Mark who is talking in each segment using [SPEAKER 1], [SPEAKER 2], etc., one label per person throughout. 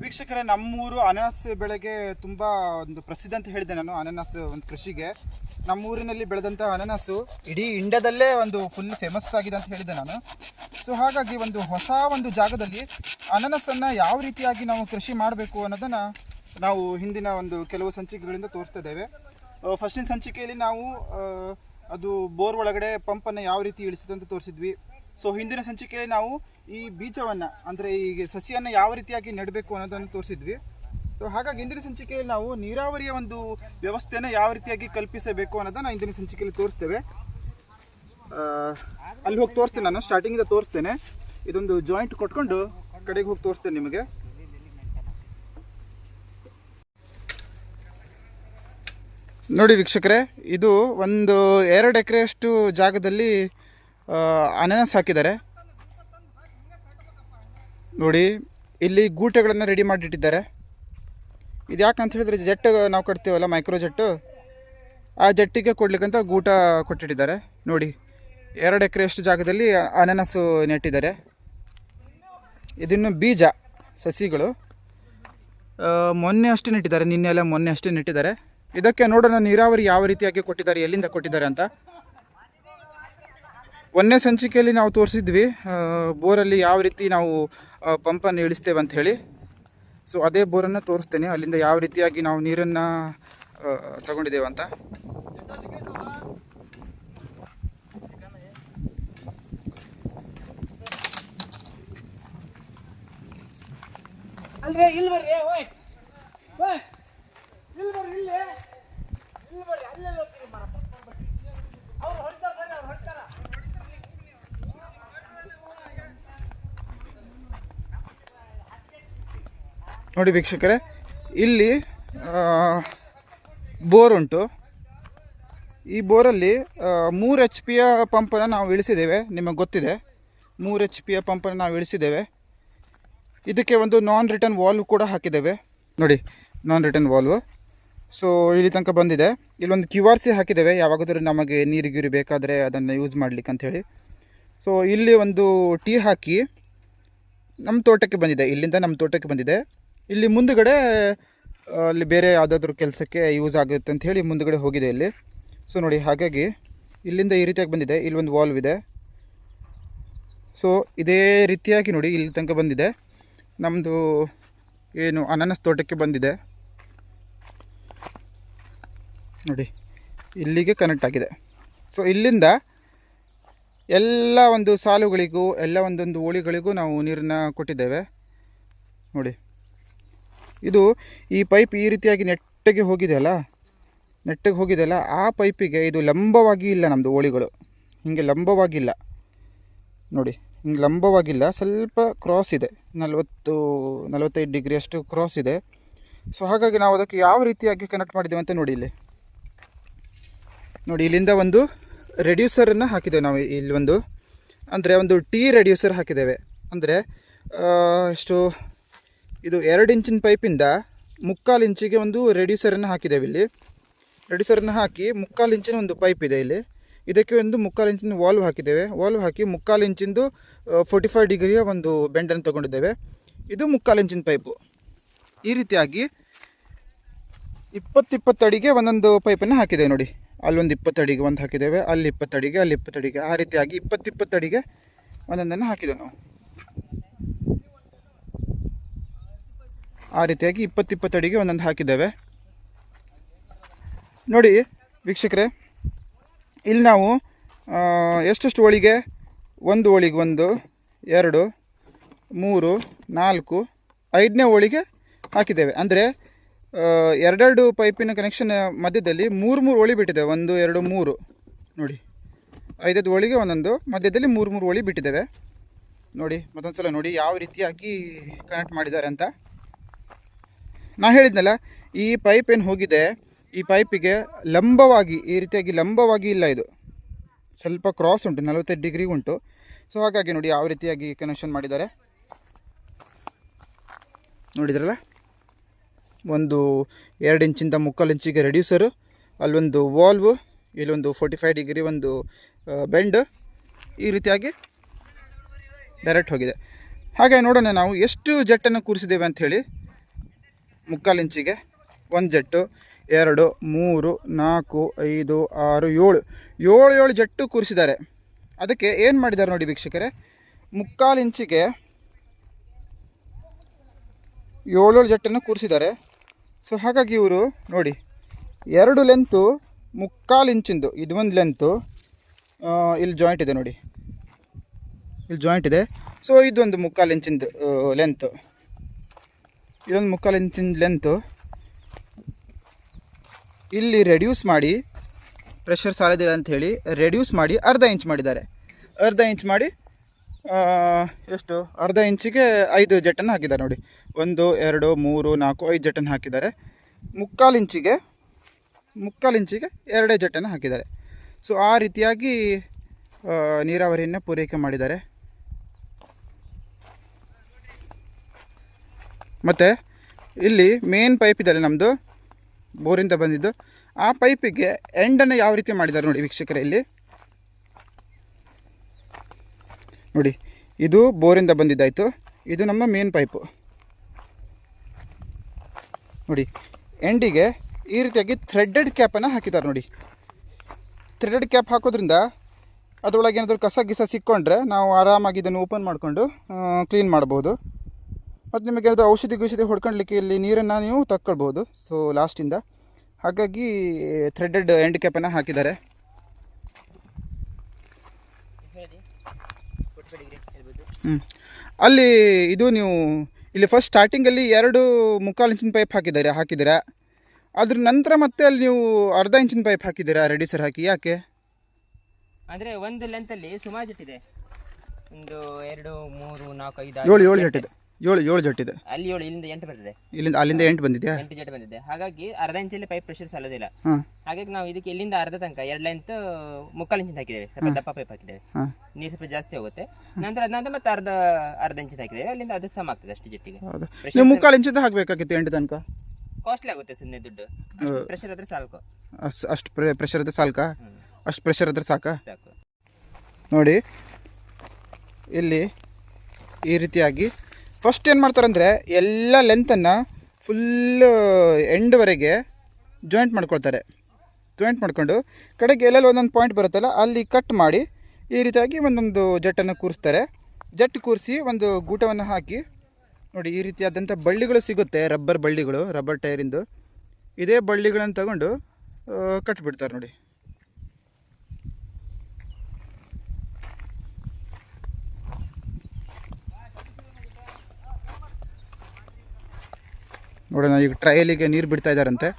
[SPEAKER 1] ವೀಕ್ಷಕರೇ, ನಮ್ಮೂರು ಅನಾನಸ್ ಬೆಳೆಗೆ ತುಂಬ ಒಂದು ಪ್ರಸಿದ್ಧ ಅಂತ ಹೇಳಿದೆ ನಾನು, ಅನಾನಸ್ ಒಂದು ಕೃಷಿಗೆ. ನಮ್ಮೂರಿನಲ್ಲಿ ಬೆಳೆದಂಥ ಅನಾನಸು ಇಡೀ ಇಂಡಿಯಾದಲ್ಲೇ ಒಂದು ಫುಲ್ ಫೇಮಸ್ ಆಗಿದೆ ಅಂತ ಹೇಳಿದೆ ನಾನು. ಸೊ ಹಾಗಾಗಿ ಒಂದು ಹೊಸ ಒಂದು ಜಾಗದಲ್ಲಿ ಅನಾನಸನ್ನು ಯಾವ ರೀತಿಯಾಗಿ ನಾವು ಕೃಷಿ ಮಾಡಬೇಕು ಅನ್ನೋದನ್ನು ನಾವು ಹಿಂದಿನ ಒಂದು ಕೆಲವು ಸಂಚಿಕೆಗಳಿಂದ ತೋರಿಸ್ತಾ ಇದ್ದೇವೆ. ಫಸ್ಟಿನ ಸಂಚಿಕೆಯಲ್ಲಿ ನಾವು ಅದು ಬೋರ್ ಒಳಗಡೆ ಪಂಪನ್ನು ಯಾವ ರೀತಿ ಇಳಿಸಿದೆ ಅಂತ ತೋರಿಸಿದ್ವಿ. ಸೊ ಹಿಂದಿನ ಸಂಚಿಕೆಯಲ್ಲಿ ನಾವು ಈ ಬೀಜವನ್ನು, ಅಂದರೆ ಈ ಸಸಿಯನ್ನು ಯಾವ ರೀತಿಯಾಗಿ ನೆಡಬೇಕು ಅನ್ನೋದನ್ನು ತೋರಿಸಿದ್ವಿ. ಸೊ ಹಾಗಾಗಿ ಇಂದಿನ ಸಂಚಿಕೆಯಲ್ಲಿ ನಾವು ನೀರಾವರಿಯ ಒಂದು ವ್ಯವಸ್ಥೆಯನ್ನು ಯಾವ ರೀತಿಯಾಗಿ ಕಲ್ಪಿಸಬೇಕು ಅನ್ನೋದನ್ನು ಇಂದಿನ ಸಂಚಿಕೆಯಲ್ಲಿ ತೋರಿಸ್ತೇವೆ. ಅಲ್ಲಿ ಹೋಗಿ ತೋರಿಸ್ತೇನೆ ನಾನು ಸ್ಟಾರ್ಟಿಂಗಿಂದ ತೋರಿಸ್ತೇನೆ. ಇದೊಂದು ಜಾಯಿಂಟ್ ಕೊಟ್ಕೊಂಡು ಕಡೆಗೆ ಹೋಗಿ ತೋರಿಸ್ತೇನೆ ನಿಮಗೆ. ನೋಡಿ ವೀಕ್ಷಕರೇ, ಇದು ಒಂದು ಎರಡು ಎಕರೆಯಷ್ಟು ಜಾಗದಲ್ಲಿ ಅನಾನಸ್ ಹಾಕಿದ್ದಾರೆ. ನೋಡಿ, ಇಲ್ಲಿ ಗೂಟೆಗಳನ್ನು ರೆಡಿ ಮಾಡಿಟ್ಟಿದ್ದಾರೆ. ಇದು ಯಾಕಂತ ಹೇಳಿದ್ರೆ, ಜೆಟ್ ನಾವು ಕಟ್ತೀವಲ್ಲ ಮೈಕ್ರೋ ಜೆಟ್ಟು, ಆ ಜೆಟ್ಟಿಗೆ ಕೊಡ್ಲಿಕ್ಕಂತ ಗೂಟ ಕೊಟ್ಟಿಟ್ಟಿದ್ದಾರೆ. ನೋಡಿ, ಎರಡು ಎಕರೆಯಷ್ಟು ಜಾಗದಲ್ಲಿ ಅನಾನಸು ನೆಟ್ಟಿದ್ದಾರೆ. ಇದನ್ನು ಬೀಜ, ಸಸಿಗಳು. ಮೊನ್ನೆ ಅಷ್ಟೇ ನೆಟ್ಟಿದ್ದಾರೆ, ನಿನ್ನೆ ಎಲ್ಲ ಮೊನ್ನೆ ಅಷ್ಟೇ ನೆಟ್ಟಿದ್ದಾರೆ. ಇದಕ್ಕೆ ನೋಡೋಣ, ನೀರಾವರಿ ಯಾವ ರೀತಿಯಾಗಿ ಕೊಟ್ಟಿದ್ದಾರೆ, ಎಲ್ಲಿಂದ ಕೊಟ್ಟಿದ್ದಾರೆ ಅಂತ. ಒಂದನೇ ಸಂಚಿಕೆಯಲ್ಲಿ ನಾವು ತೋರಿಸಿದ್ವಿ ಬೋರಲ್ಲಿ ಯಾವ ರೀತಿ ನಾವು ಪಂಪನ್ನು ಇಳಿಸ್ತೇವೆ ಅಂತ ಹೇಳಿ. ಸೊ ಅದೇ ಬೋರನ್ನು ತೋರಿಸ್ತೇನೆ. ಅಲ್ಲಿಂದ ಯಾವ ರೀತಿಯಾಗಿ ನಾವು ನೀರನ್ನು ತಗೊಂಡಿದ್ದೇವೆ ಅಂತ.
[SPEAKER 2] ಇಲ್ಲಿ
[SPEAKER 1] ನೋಡಿ ವೀಕ್ಷಕರೇ, ಇಲ್ಲಿ ಬೋರ್ ಉಂಟು. ಈ ಬೋರಲ್ಲಿ ಮೂರು ಎಚ್ ಪಿಯ ಪಂಪನ್ನು ನಾವು ಇಳಿಸಿದ್ದೇವೆ, ನಿಮಗೆ ಗೊತ್ತಿದೆ. ಮೂರು ಎಚ್ ಪಿಯ ಪಂಪನ್ನು ನಾವು ಇಳಿಸಿದ್ದೇವೆ. ಇದಕ್ಕೆ ಒಂದು ನಾನ್ ರಿಟರ್ನ್ ವಾಲ್ವ್ ಕೂಡ ಹಾಕಿದ್ದೇವೆ. ನೋಡಿ ನಾನ್ ರಿಟರ್ನ್ ವಾಲ್ವ್ ಸೊ ಇಲ್ಲಿ ತನಕ ಬಂದಿದೆ. ಇಲ್ಲೊಂದು ಕ್ಯೂ ಆರ್ ಸಿ ಹಾಕಿದ್ದೇವೆ. ಯಾವಾಗಾದರೂ ನಮಗೆ ನೀರು, ಗೀರು ಬೇಕಾದರೆ ಅದನ್ನು ಯೂಸ್ ಮಾಡಲಿಕ್ಕೆ ಅಂಥೇಳಿ ಸೊ ಇಲ್ಲಿ ಒಂದು ಟೀ ಹಾಕಿ ನಮ್ಮ ತೋಟಕ್ಕೆ ಬಂದಿದೆ. ಇಲ್ಲಿಂದ ನಮ್ಮ ತೋಟಕ್ಕೆ ಬಂದಿದೆ. ಇಲ್ಲಿ ಮುಂದುಗಡೆ ಅಲ್ಲಿ ಬೇರೆ ಯಾವುದಾದ್ರೂ ಕೆಲಸಕ್ಕೆ ಯೂಸ್ ಆಗುತ್ತೆ ಅಂತ ಹೇಳಿ ಮುಂದುಗಡೆ ಹೋಗಿದೆ ಇಲ್ಲಿ. ಸೊ ನೋಡಿ, ಹಾಗಾಗಿ ಇಲ್ಲಿಂದ ಈ ರೀತಿಯಾಗಿ ಬಂದಿದೆ. ಇಲ್ಲಿ ಒಂದು ವಾಲ್ವ್ ಇದೆ. ಸೊ ಇದೇ ರೀತಿಯಾಗಿ ನೋಡಿ ಇಲ್ಲಿ ತನಕ ಬಂದಿದೆ. ನಮ್ಮದು ಏನು ಅನಾನಸ್ ತೋಟಕ್ಕೆ ಬಂದಿದೆ. ನೋಡಿ, ಇಲ್ಲಿಗೆ ಕನೆಕ್ಟ್ ಆಗಿದೆ. ಸೊ ಇಲ್ಲಿಂದ ಎಲ್ಲ ಒಂದು ಸಾಲುಗಳಿಗೂ, ಎಲ್ಲ ಒಂದೊಂದು ಓಳಿಗಳಿಗೂ ನಾವು ನೀರನ್ನು ಕೊಟ್ಟಿದ್ದೇವೆ. ನೋಡಿ. ಇದು ಈ ಪೈಪ್ ಈ ರೀತಿಯಾಗಿ ನೆಟ್ಟಗೆ ಹೋಗಿದೆಯಲ್ಲ ನೆಟ್ಟಗೆ ಹೋಗಿದೆಯಲ್ಲ ಆ ಪೈಪಿಗೆ ಇದು ಲಂಬವಾಗಿ ಇಲ್ಲ ನಮ್ಮದು ಓಳಿಗಳು ಹಿಂಗೆ ಲಂಬವಾಗಿಲ್ಲ ನೋಡಿ, ಹಿಂಗೆ ಲಂಬವಾಗಿಲ್ಲ ಸ್ವಲ್ಪ ಕ್ರಾಸ್ ಇದೆ. ನಲವತ್ತು, ನಲವತ್ತೈದು ಡಿಗ್ರಿ ಅಷ್ಟು ಕ್ರಾಸ್ ಇದೆ. ಸೊ ಹಾಗಾಗಿ ನಾವು ಅದಕ್ಕೆ ಯಾವ ರೀತಿಯಾಗಿ ಕನೆಕ್ಟ್ ಮಾಡಿದ್ದೇವೆ ಅಂತ ನೋಡಿ ಇಲ್ಲಿ. ನೋಡಿ, ಇಲ್ಲಿಂದ ಒಂದು ರೆಡ್ಯೂಸರನ್ನು ಹಾಕಿದ್ದೇವೆ ನಾವು ಇಲ್ಲಿ ಒಂದು. ಅಂದರೆ ಒಂದು ಟಿ ರೆಡ್ಯೂಸರ್ ಹಾಕಿದ್ದೇವೆ. ಅಂದರೆ ಎಷ್ಟು ಇದು ಎರಡು ಇಂಚಿನ ಪೈಪಿಂದ ಮುಕ್ಕಾಲು ಇಂಚಿಗೆ ಒಂದು ರೆಡ್ಯೂಸರನ್ನು ಹಾಕಿದ್ದೇವೆ ಇಲ್ಲಿ. ರೆಡ್ಯೂಸರನ್ನು ಹಾಕಿ ಮುಕ್ಕಾಲು ಇಂಚಿನ ಒಂದು ಪೈಪ್ ಇದೆ ಇಲ್ಲಿ. ಇದಕ್ಕೆ ಒಂದು ಮುಕ್ಕಾಲು ಇಂಚಿನ ವಾಲ್ವ್ ಹಾಕಿದ್ದೇವೆ. ವಾಲ್ವ್ ಹಾಕಿ ಮುಕ್ಕಾಲು ಇಂಚಿಂದು ಫೋರ್ಟಿ ಫೈವ್ ಡಿಗ್ರಿಯ ಒಂದು ಬೆಂಡನ್ನು ತೊಗೊಂಡಿದ್ದೇವೆ. ಇದು ಮುಕ್ಕಾಲು ಇಂಚಿನ ಪೈಪು ಈ ರೀತಿಯಾಗಿ ಇಪ್ಪತ್ತಿಪ್ಪತ್ತಡಿಗೆ ಒಂದೊಂದು ಪೈಪನ್ನು ಹಾಕಿದ್ದೇವೆ ನೋಡಿ. ಅಲ್ಲೊಂದು ಇಪ್ಪತ್ತಡಿಗೆ ಒಂದು ಹಾಕಿದ್ದೇವೆ. ಅಲ್ಲಿ ಇಪ್ಪತ್ತಡಿಗೆ ಅಲ್ಲಿ ಇಪ್ಪತ್ತು ಅಡಿಗೆ. ಆ ರೀತಿಯಾಗಿ ಇಪ್ಪತ್ತಿಪ್ಪತ್ತು ಅಡಿಗೆ ಒಂದೊಂದನ್ನು ಹಾಕಿದ್ದೇವೆ ನಾವು. ಆ ರೀತಿಯಾಗಿ ಇಪ್ಪತ್ತಿಪ್ಪತ್ತು ಅಡಿಗೆ ಒಂದೊಂದು ಹಾಕಿದ್ದೇವೆ. ನೋಡಿ ವೀಕ್ಷಕರೇ, ಇಲ್ಲಿ ನಾವು ಎಷ್ಟೆಷ್ಟು ಹೋಳಿಗೆ? ಒಂದು ಹೋಳಿಗೆ ಒಂದು, ಎರಡು, ಮೂರು, ನಾಲ್ಕು, ಐದನೇ ಹೋಳಿಗೆ ಹಾಕಿದ್ದೇವೆ. ಅಂದರೆ ಎರಡೆರಡು ಪೈಪಿನ ಕನೆಕ್ಷನ್ ಮಧ್ಯದಲ್ಲಿ ಮೂರು ಮೂರು ಹೋಳಿ ಬಿಟ್ಟಿದ್ದೇವೆ. ಒಂದು, ಎರಡು, ಮೂರು. ನೋಡಿ, ಐದೈದು ಹೋಳಿಗೆ ಒಂದೊಂದು, ಮಧ್ಯದಲ್ಲಿ ಮೂರು ಮೂರು ಹೋಳಿ ಬಿಟ್ಟಿದ್ದೇವೆ. ನೋಡಿ ಮತ್ತೊಂದು ಸಲ ನೋಡಿ ಯಾವ ರೀತಿಯಾಗಿ ಕನೆಕ್ಟ್ ಮಾಡಿದ್ದಾರೆ ಅಂತ. ನಾ ಹೇಳಿದ್ನಲ್ಲ, ಈ ಪೈಪ್ ಏನು ಹೋಗಿದೆ, ಈ ಪೈಪಿಗೆ ಲಂಬವಾಗಿ, ಈ ರೀತಿಯಾಗಿ ಲಂಬವಾಗಿ ಇಲ್ಲ ಇದು. ಸ್ವಲ್ಪ ಕ್ರಾಸ್ ಉಂಟು ನಲವತ್ತೈದು ಡಿಗ್ರಿ ಉಂಟು. ಸೊ ಹಾಗಾಗಿ ನೋಡಿ ಯಾವ ರೀತಿಯಾಗಿ ಕನೆಕ್ಷನ್ ಮಾಡಿದ್ದಾರೆ. ನೋಡಿದ್ರಲ್ಲ? ಒಂದು ಎರಡು ಇಂಚಿಂದ ಮುಕ್ಕಾಲು ಇಂಚಿಗೆ ರೆಡ್ಯೂಸರು ಅಲ್ಲೊಂದು ವಾಲ್ವು ಇಲ್ಲೊಂದು ಫೋರ್ಟಿ ಫೈವ್ ಡಿಗ್ರಿ ಒಂದು ಬೆಂಡ್ ಈ ರೀತಿಯಾಗಿ ಡೈರೆಕ್ಟ್ ಹೋಗಿದೆ. ಹಾಗೆ ನೋಡೋಣ ನಾವು ಎಷ್ಟು ಜೆಟ್ಟನ್ನು ಕೂರಿಸಿದ್ದೇವೆ ಅಂತ ಹೇಳಿ. ಮುಕ್ಕಾಲು ಇಂಚಿಗೆ ಒಂದು ಜಟ್ಟು, ಎರಡು, ಮೂರು, ನಾಲ್ಕು, ಐದು, ಆರು, ಏಳು. ಏಳು ಏಳು ಜಟ್ಟು ಕೂರಿಸಿದ್ದಾರೆ. ಅದಕ್ಕೆ ಏನು ಮಾಡಿದ್ದಾರೆ ನೋಡಿ ವೀಕ್ಷಕರೇ? ಮುಕ್ಕಾಲು ಇಂಚಿಗೆ ಏಳೇಳು ಜಟ್ಟನ್ನು ಕೂರಿಸಿದ್ದಾರೆ. ಸೊ ಹಾಗಾಗಿ ಇವರು ನೋಡಿ, ಎರಡು ಲೆಂತು ಮುಕ್ಕಾಲು ಇಂಚಿಂದು, ಇದು ಒಂದು ಲೆಂತು ಇಲ್ಲಿ ಜಾಯಿಂಟ್ ಇದೆ ನೋಡಿ. ಇಲ್ಲಿ ಜಾಯಿಂಟ್ ಇದೆ. ಸೊ ಇದೊಂದು ಮುಕ್ಕಾಲು ಇಂಚಿಂದು ಲೆಂತು ಇದೊಂದು ಮುಕ್ಕಾಲು ಇಂಚಿನ ಲೆಂತು ಇಲ್ಲಿ ರೆಡ್ಯೂಸ್ ಮಾಡಿ ಪ್ರೆಷರ್ ಸಾಲದಿಲ್ಲ ಅಂತ ಹೇಳಿ ರೆಡ್ಯೂಸ್ ಮಾಡಿ ಅರ್ಧ ಇಂಚ್ ಮಾಡಿದ್ದಾರೆ. ಅರ್ಧ ಇಂಚ್ ಮಾಡಿ ಎಷ್ಟು? ಅರ್ಧ ಇಂಚಿಗೆ ಐದು ಜಟನ್ನು ಹಾಕಿದ್ದಾರೆ ನೋಡಿ. ಒಂದು, ಎರಡು, ಮೂರು, ನಾಲ್ಕು, ಐದು ಜಟನ್ನು ಹಾಕಿದ್ದಾರೆ. ಮುಕ್ಕಾಲು ಇಂಚಿಗೆ ಮುಕ್ಕಾಲು ಇಂಚಿಗೆ ಎರಡೇ ಜಟನ್ನು ಹಾಕಿದ್ದಾರೆ. ಸೊ ಆ ರೀತಿಯಾಗಿ ನೀರಾವರಿಯನ್ನು ಪೂರೈಕೆ ಮಾಡಿದ್ದಾರೆ. ಮತ್ತು ಇಲ್ಲಿ ಮೇನ್ ಪೈಪ್ ಇದೆಯಲ್ಲ ನಮ್ಮದು ಬೋರಿಂದ ಬಂದಿದ್ದು. ಆ ಪೈಪಿಗೆ ಎಂಡನ್ನು ಯಾವ ರೀತಿ ಮಾಡಿದ್ದಾರೆ ನೋಡಿ ವೀಕ್ಷಕರೇ ಇಲ್ಲಿ. ನೋಡಿ, ಇದು ಬೋರಿಂದ ಬಂದಿದ್ದಾಯಿತು. ಇದು ನಮ್ಮ ಮೇನ್ ಪೈಪು ನೋಡಿ ಎಂಡಿಗೆ ಈ ರೀತಿಯಾಗಿ ಥ್ರೆಡ್ಡೆಡ್ ಕ್ಯಾಪನ್ನು ಹಾಕಿದ್ದಾರೆ ನೋಡಿ. ಥ್ರೆಡೆಡ್ ಕ್ಯಾಪ್ ಹಾಕೋದ್ರಿಂದ ಅದರೊಳಗೆ ಏನಾದರೂ ಕಸ, ಗಿಸ ಸಿಕ್ಕೊಂಡ್ರೆ ನಾವು ಆರಾಮಾಗಿ ಇದನ್ನು ಓಪನ್ ಮಾಡಿಕೊಂಡು ಕ್ಲೀನ್ ಮಾಡ್ಬೋದು. ಮತ್ತು ನಿಮಗೆ ಅದು ಔಷಧಿ ಗೌಷಧಿ ಹೊಡ್ಕೊಳ್ಲಿಕ್ಕೆ ಇಲ್ಲಿ ನೀರನ್ನು ನೀವು ತಕ್ಕೊಳ್ಬೋದು. ಸೊ ಲಾಸ್ಟಿಂದ ಹಾಗಾಗಿ ಥ್ರೆಡೆಡ್ ಎಂಡ್ ಕ್ಯಾಪನ್ನು ಹಾಕಿದ್ದಾರೆ. ಹ್ಞೂ ಅಲ್ಲಿ ಇದು ನೀವು ಇಲ್ಲಿ ಫಸ್ಟ್ ಸ್ಟಾರ್ಟಿಂಗಲ್ಲಿ ಎರಡು ಮುಕ್ಕಾಲು ಇಂಚಿನ ಪೈಪ್ ಹಾಕಿದ್ದಾರೆ ಹಾಕಿದ್ದೀರಾ? ಅದ್ರ ನಂತರ ಮತ್ತೆ ಅಲ್ಲಿ ನೀವು ಅರ್ಧ ಇಂಚಿನ ಪೈಪ್ ಹಾಕಿದ್ದೀರಾ? ರೆಡಿಸರ್ ಹಾಕಿ. ಯಾಕೆ?
[SPEAKER 3] ಅಂದ್ರೆ ಒಂದು ಲೆಂತಲ್ಲಿ ಸುಮಾರು ಜಟ್ಟಿದೆ ಒಂದು ಎರಡು ಮೂರು ನಾಲ್ಕು ಐದು
[SPEAKER 1] ಏಳು ಏಳು ಜಟ್ಟಿದೆ ಏಳು ಏಳು ಇದೆ.
[SPEAKER 3] ಅಲ್ಲಿ ಏಳು ಇಲ್ಲಿಂದ ಎಂಟು ಬಂದಿದೆ.
[SPEAKER 1] ಇಲ್ಲಿಂದ ಅಲ್ಲಿಂದ ಎಂಟು ಬಂದಿದೆ
[SPEAKER 3] ಎಂಟು ಜಟ್ ಬಂದಿದೆ. ಹಾಗಾಗಿ ಅರ್ಧ ಇಂಚಲ್ಲಿ ಪೈಪ್ ಪ್ರೆಷರ್ ಸಾಲೋದಿಲ್ಲ ಹಾಗಾಗಿ ನಾವು ಇದಕ್ಕೆ ಇಲ್ಲಿಂದ ಅರ್ಧ ತನಕ ಎರಡು ಲೆಂತ್ ಮುಕ್ಕಾಲು ಇಂಚಿನ ಹಾಕಿದ್ದೇವೆ. ಸ್ವಲ್ಪ ದಪ್ಪ ಪೈಪ್ ಹಾಕಿದ್ದೇವೆ. ನೀರು ಸ್ವಲ್ಪ ಜಾಸ್ತಿ ಹೋಗುತ್ತೆ. ನಂತರ ಅದ ನಂತರ ಮತ್ತೆ ಅರ್ಧ ಅರ್ಧ ಇಂಚಿನ ಹಾಕಿದ್ದೇವೆ. ಅಲ್ಲಿಂದ ಅದಕ್ಕೆ ಸಮ ಆಗ್ತದೆ ಅಷ್ಟು ಜಟ್ಟಿಗೆ.
[SPEAKER 1] ನೀವು ಮುಕ್ಕಾಲು ಇಂಚಿಂದ ಹಾಕಬೇಕಾಗಿತ್ತು ಎಂಟು ತನಕ?
[SPEAKER 3] ಕಾಸ್ಟ್ಲಿ ಆಗುತ್ತೆ ಸುಮ್ಮನೆ ದುಡ್ಡು. ಪ್ರೆಷರ್ ಆದ್ರೆ ಸಾಕು
[SPEAKER 1] ಅಷ್ಟು ಅಷ್ಟು ಪ್ರೆ ಪ್ರೆಷರ್ ಆದರೆ ಸಾಲ್ಕ. ಅಷ್ಟು ಪ್ರೆಷರ್ ಆದರೆ ಸಾಕಾ?
[SPEAKER 3] ಸಾಕು.
[SPEAKER 1] ನೋಡಿ ಇಲ್ಲಿ ಈ ರೀತಿಯಾಗಿ ಫಸ್ಟ್ ಏನು ಮಾಡ್ತಾರಂದರೆ ಎಲ್ಲ ಲೆಂತನ್ನು ಫುಲ್ ಎಂಡ್ವರೆಗೆ ಜಾಯಿಂಟ್ ಮಾಡ್ಕೊಳ್ತಾರೆ. ಜಾಯಿಂಟ್ ಮಾಡಿಕೊಂಡು ಕಡೆಗೆ ಎಲ್ಲೆಲ್ಲಿ ಒಂದೊಂದು ಪಾಯಿಂಟ್ ಬರುತ್ತಲ್ಲ ಅಲ್ಲಿ ಕಟ್ ಮಾಡಿ ಈ ರೀತಿಯಾಗಿ ಒಂದೊಂದು ಜಟ್ಟನ್ನು ಕೂರಿಸ್ತಾರೆ. ಜಟ್ಟು ಕೂರಿಸಿ ಒಂದು ಗೂಟವನ್ನು ಹಾಕಿ ನೋಡಿ ಈ ರೀತಿಯಾದಂಥ ಬಳ್ಳಿಗಳು ಸಿಗುತ್ತೆ ರಬ್ಬರ್ ಬಳ್ಳಿಗಳು ರಬ್ಬರ್ ಟೈರಿಂದು ಇದೇ. ಬಳ್ಳಿಗಳನ್ನು ತಗೊಂಡು ಕಟ್ಬಿಡ್ತಾರೆ ನೋಡಿ. ನೋಡೋಣ ಈಗ ಟ್ರಯಲಿಗೆ ನೀರು ಬಿಡ್ತಾ ಇದ್ದಾರಂತೆ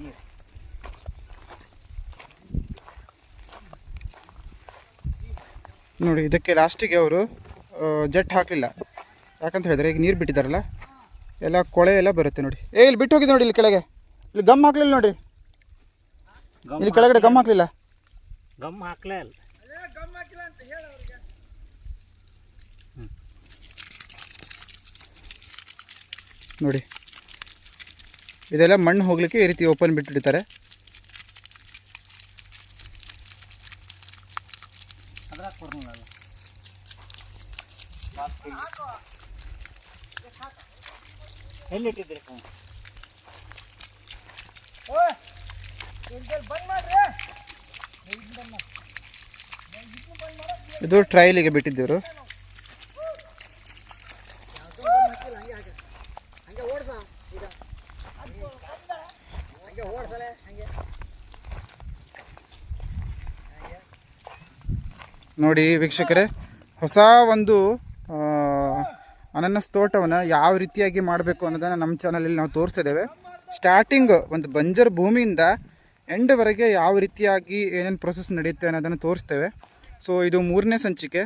[SPEAKER 2] ನೀರು
[SPEAKER 1] ನೋಡಿ ಇದಕ್ಕೆ ಲಾಸ್ಟಿಗೆ ಅವರು ಜೆಟ್ ಹಾಕಲಿಲ್ಲ. ಯಾಕಂತ ಹೇಳಿದ್ರೆ ಈಗ ನೀರು ಬಿಟ್ಟಿದ್ದಾರಲ್ಲ ಎಲ್ಲ ಕೊಳೆ ಎಲ್ಲ ಬರುತ್ತೆ ನೋಡಿ. ಏ ಇಲ್ಲಿ ಬಿಟ್ಟು ಹೋಗಿದೆ ನೋಡಿ ಇಲ್ಲಿ ಕೆಳಗೆ. ಇಲ್ಲಿ ಗಮ್ ಹಾಕ್ಲಿಲ್ಲ ನೋಡ್ರಿ. ಇಲ್ಲಿ ಕೆಳಗಡೆ ಗಮ್ ಹಾಕ್ಲಿಲ್ಲ.
[SPEAKER 2] ಗಮ್ ಹಾಕ್ಲೇ ಇಲ್ಲ.
[SPEAKER 1] ನೋಡಿ ಇದೆಲ್ಲ ಮಣ್ಣು ಹೋಗಲಿಕ್ಕೆ ಈ ರೀತಿ ಓಪನ್
[SPEAKER 2] ಬಿಟ್ಟಿಡ್ತಾರೆ.
[SPEAKER 1] ಇದು ಟ್ರಯಲಿಗೆ ಬಿಟ್ಟಿದ್ದೇವರು ನೋಡಿ ವೀಕ್ಷಕರೇ, ಹೊಸ ಒಂದು ಅನಾನಸ್ ತೋಟವನ್ನು ಯಾವ ರೀತಿಯಾಗಿ ಮಾಡಬೇಕು ಅನ್ನೋದನ್ನು ನಮ್ಮ ಚಾನಲಲ್ಲಿ ನಾವು ತೋರಿಸ್ತಿದ್ದೇವೆ ಸ್ಟಾರ್ಟಿಂಗ್ ಒಂದು ಬಂಜರ್ ಭೂಮಿಯಿಂದ ಎಂಡ್ವರೆಗೆ ಯಾವ ರೀತಿಯಾಗಿ ಏನೇನು ಪ್ರೊಸೆಸ್ ನಡೆಯುತ್ತೆ ಅನ್ನೋದನ್ನು ತೋರಿಸ್ತೇವೆ. ಸೊ ಇದು ಮೂರನೇ ಸಂಚಿಕೆ.